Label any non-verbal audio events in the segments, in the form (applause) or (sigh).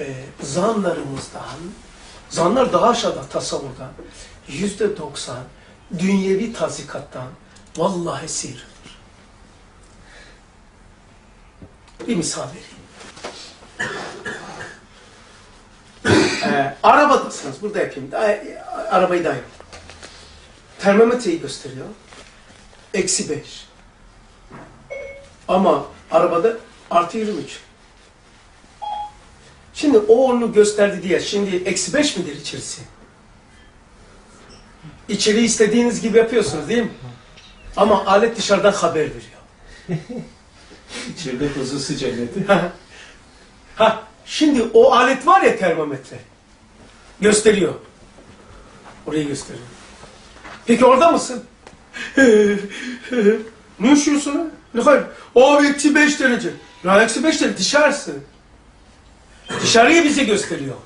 e, zanlarımızdan, zanlar daha aşağıda tasavvurdan, yüzde doksan dünyevi tazikattan vallahi sıyrılır. Bir misal vereyim. Ee, arabadasınız, burada yapayım. Ee, arabayı da yapayım. Termometreyi gösteriyor. Eksi beş. Ama arabada artı 23. Şimdi o onu gösterdi diye şimdi eksi 5 midir içerisi? İçeriği istediğiniz gibi yapıyorsunuz değil mi? Ama alet dışarıdan haber veriyor. (laughs) İçeride huzursu cenneti. ha, şimdi o alet var ya termometre. Gösteriyor. Orayı gösteriyor. Peki orada mısın? (laughs) ne üşüyorsun? Ne kadar? O eksi 5 derece. Ya eksi 5 derece dışarısın. Dışarıyı bize gösteriyor.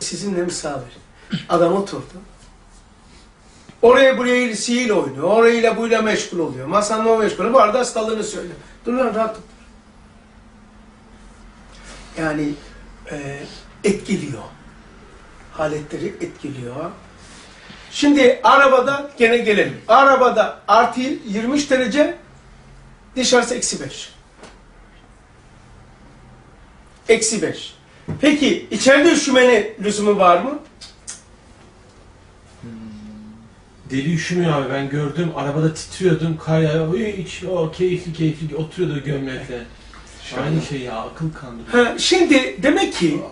Sizinle misafir. Adam oturdu. Oraya buraya sihir oynuyor. Orayla buyla meşgul oluyor. Masanla o meşgul. Bu arada hastalığını söylüyor. Dur lan rahat ol. Yani e, etkiliyor. Haletleri etkiliyor. Şimdi arabada gene gelelim. Arabada artı 23 derece dışarısı eksi 5. Eksi 5. Peki içeride üşümeni lüzumu var mı? Deli üşümüyor abi ben gördüm arabada titriyordum kar yağıyor hiç o keyifli keyifli oturuyordu gömlekle. Aynı şey ya akıl kandı. Ha, şimdi demek ki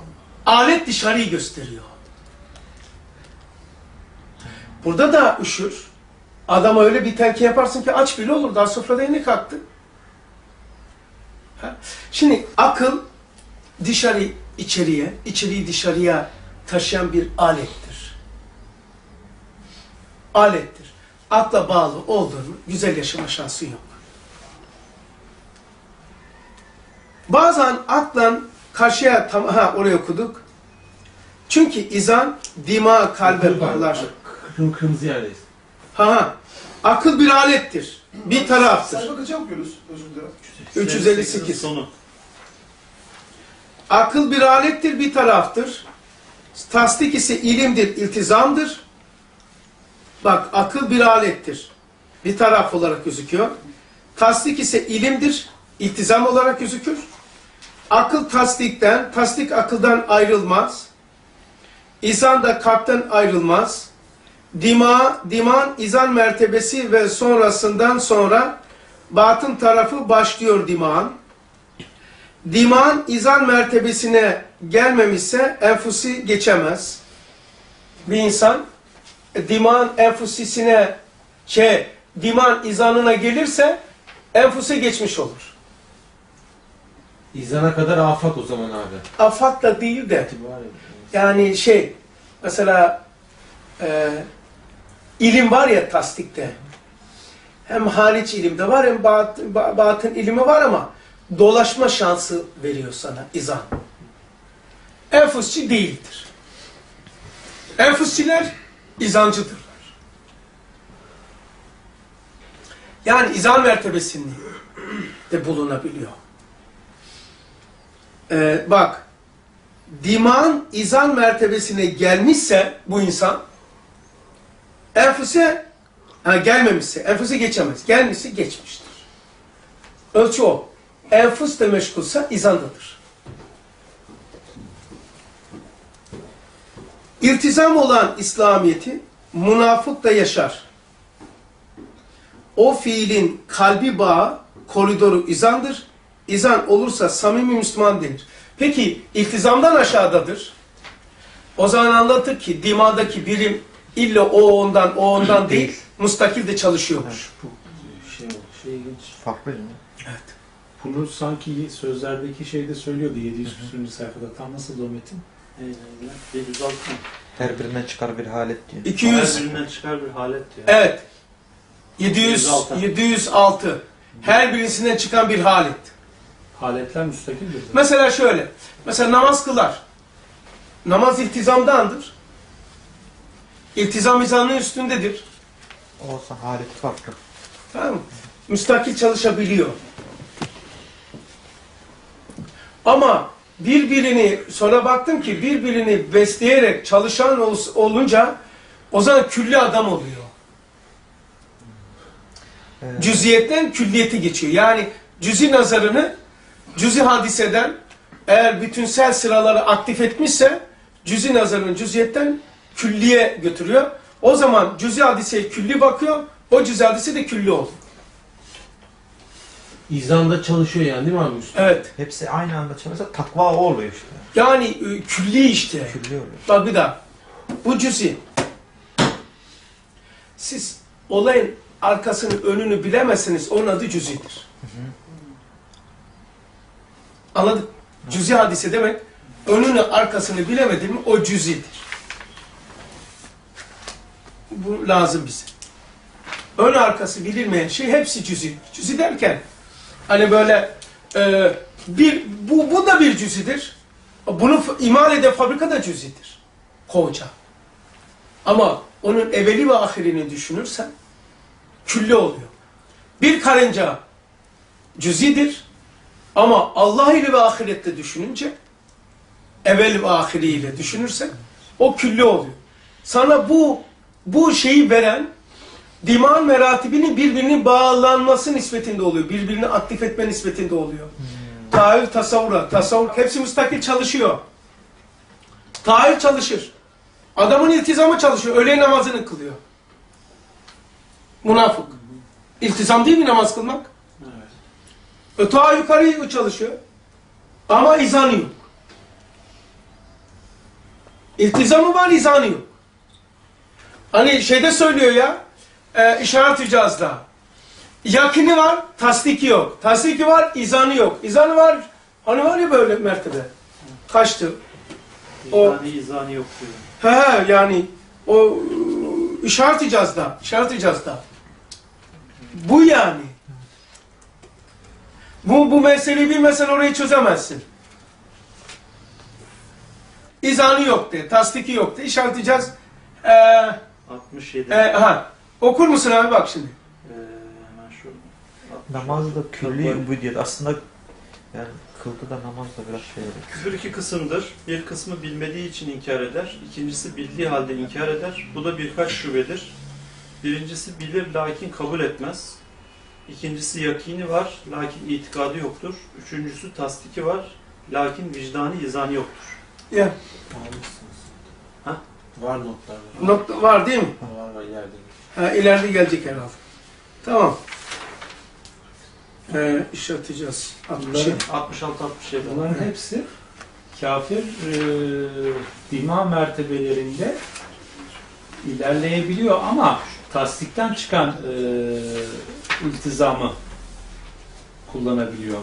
alet dışarıyı gösteriyor. Burada da üşür. Adama öyle bir telkin yaparsın ki aç bile olur. Daha sofrada yeni kalktı. Ha? Şimdi akıl dışarı içeriye, içeriği dışarıya taşıyan bir alettir. Alettir. Akla bağlı olduğunu güzel yaşama şansın yok. Bazen aklan karşıya tam ha oraya okuduk. Çünkü izan dima kalbe bağlar. Kırmızı, kırmızı yerdeyiz. Ha ha. Akıl bir alettir. Bir taraftır. Sayfa kaça okuyoruz? Özür dilerim. 358. Sonu. Akıl bir alettir, bir taraftır. Tasdik ise ilimdir, iltizamdır. Bak akıl bir alettir. Bir taraf olarak gözüküyor. Tasdik ise ilimdir, iltizam olarak gözükür. Akıl tasdikten, tasdik akıldan ayrılmaz. İzan da kalpten ayrılmaz. Dima, diman izan mertebesi ve sonrasından sonra batın tarafı başlıyor diman. Diman izan mertebesine gelmemişse enfusi geçemez. Bir insan e, diman enfusisine şey diman izanına gelirse enfuse geçmiş olur. İzana kadar afak o zaman abi. Afak da değil de yani şey mesela e, ilim var ya tasdikte. Hem hariç ilimde var hem bat, ba- batın ilimi var ama dolaşma şansı veriyor sana izan. Enfusçi değildir. Enfusçiler izancıdırlar. Yani izan mertebesinde de bulunabiliyor. Ee, bak, diman izan mertebesine gelmişse bu insan, enfuse ha, gelmemişse, enfuse geçemez. Gelmişse geçmiştir. Ölçü o. Enfus de meşgulsa izandadır. İltizam olan İslamiyeti münafık da yaşar. O fiilin kalbi bağı, koridoru izandır. İzan olursa samimi Müslüman denir. Peki iltizamdan aşağıdadır. O zaman anlatır ki dimadaki birim illa o ondan o ondan (clears throat) değil, mustakil de çalışıyormuş. Bu şey, şey ilginç. Farklı değil mi? Evet. Bunu sanki sözlerdeki şeyde söylüyordu 700 küsürüncü sayfada. Tam nasıl o metin? 706 mı? Her birinden çıkar bir halet diyor. 200 Her birinden çıkar bir halet diyor. evet. 700 706. 706 her birisinden çıkan bir halet. Haletler müstakildir. Mesela şöyle. Mesela namaz kılar. Namaz iltizamdandır. İltizam mizanının üstündedir. Olsa halet farklı. Tamam mı? Müstakil çalışabiliyor. Ama birbirini sonra baktım ki birbirini besleyerek çalışan ol- olunca o zaman külli adam oluyor. Ee, Cüziyetten külliyete geçiyor. Yani cüzi nazarını cüzi hadiseden eğer bütünsel sıraları aktif etmişse cüzi nazarını cüziyetten külliye götürüyor. O zaman cüzi hadiseye külli bakıyor. O cüzi hadise de külli oluyor. İzanda çalışıyor yani değil mi abi üstü? Evet. hepsi aynı anda çalışsa takva o oluyor işte. Yani e, külli işte. Külli oluyor. Bak bir daha. Bu cüzi. Siz olayın arkasını önünü bilemezseniz onun adı cüzidir. Anladık? Cüzi hadise demek önünü arkasını bilemedin mi o cüzidir. Bu lazım bize. Ön arkası bilinmeyen şey hepsi cüzi. Cüzi derken hani böyle e, bir bu, bu da bir cüzidir. Bunu imal eden fabrika da cüzidir. Koca. Ama onun evveli ve ahirini düşünürsen külli oluyor. Bir karınca cüzidir ama Allah ile ve ahirette düşününce evvel ve ahiriyle düşünürsen o külli oluyor. Sana bu bu şeyi veren diman meratibinin birbirinin bağlanması nispetinde oluyor. Birbirini aktif etme nispetinde oluyor. Tahayyül, tasavvura, tasavvur hepsi müstakil çalışıyor. Tahayyül çalışır. Adamın iltizamı çalışıyor. Öğle namazını kılıyor. Münafık. İltizam değil mi namaz kılmak? Evet. Öte yukarı çalışıyor. Ama izanı yok. İltizamı var, izanı yok. Hani şeyde söylüyor ya, e, işaret icazda. Yakini var, tasdiki yok. Tasdiki var, izanı yok. İzanı var, hani var ya böyle mertebe. Kaçtı? O- izani yok diyor. He he yani o ıı, işaret icazda, işaret icazda. Bu yani. Bu, bu meseleyi bilmesen orayı çözemezsin. İzanı yok de, tasdiki yok de, işaret icaz. Ee, 67. e, ha. Okur musun abi bak şimdi. Ee, hemen şu. Namazda külli ubudiyet aslında yani kıldı da namaz da biraz şey oluyor. Küfür iki kısımdır. Bir kısmı bilmediği için inkar eder. İkincisi bildiği halde inkar eder. Bu da birkaç şubedir. Birincisi bilir lakin kabul etmez. İkincisi yakini var lakin itikadı yoktur. Üçüncüsü tasdiki var lakin vicdanı izani yoktur. Ya. Ha? Var notlarda. nokta var değil mi? Var var ileride. Ha, ileride gelecek herhalde. Tamam. Ee, işaret icaz. 60. 66-67. Bunların hepsi kafir e, dima mertebelerinde ilerleyebiliyor ama tasdikten çıkan e, iltizamı kullanabiliyor.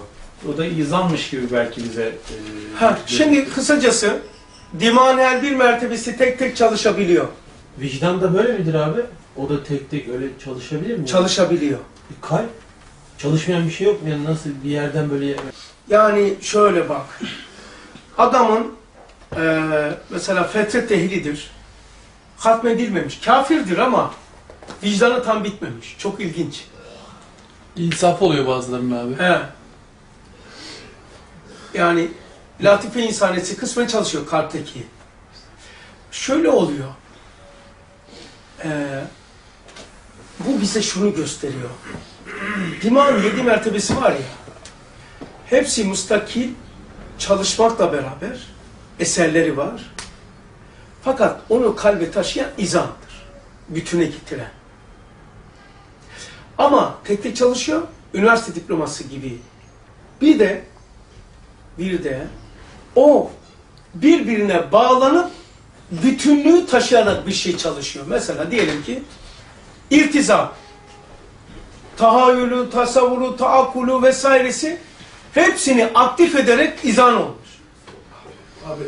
O da izanmış gibi belki bize e, Ha, şimdi kısacası diman her bir mertebesi tek tek çalışabiliyor. Vicdan da böyle midir abi? O da tek tek öyle çalışabilir mi? Çalışabiliyor. Bir kalp. Çalışmayan bir şey yok mu? Yani nasıl bir yerden böyle... Yani şöyle bak. Adamın eee mesela fetret ehlidir. Hatmedilmemiş. Kafirdir ama vicdanı tam bitmemiş. Çok ilginç. İnsaf oluyor bazılarının abi. He. Yani latife insanesi kısmen çalışıyor kalpteki. Şöyle oluyor. Ee, bu bize şunu gösteriyor. Diman yedi mertebesi var ya. Hepsi müstakil çalışmakla beraber eserleri var. Fakat onu kalbe taşıyan izandır. Bütüne getiren. Ama tek tek çalışıyor. Üniversite diploması gibi. Bir de bir de o birbirine bağlanıp bütünlüğü taşıyarak bir şey çalışıyor. Mesela diyelim ki iltizam, tahayyülü, tasavvuru, taakkulu vesairesi hepsini aktif ederek izan olmuş. Abi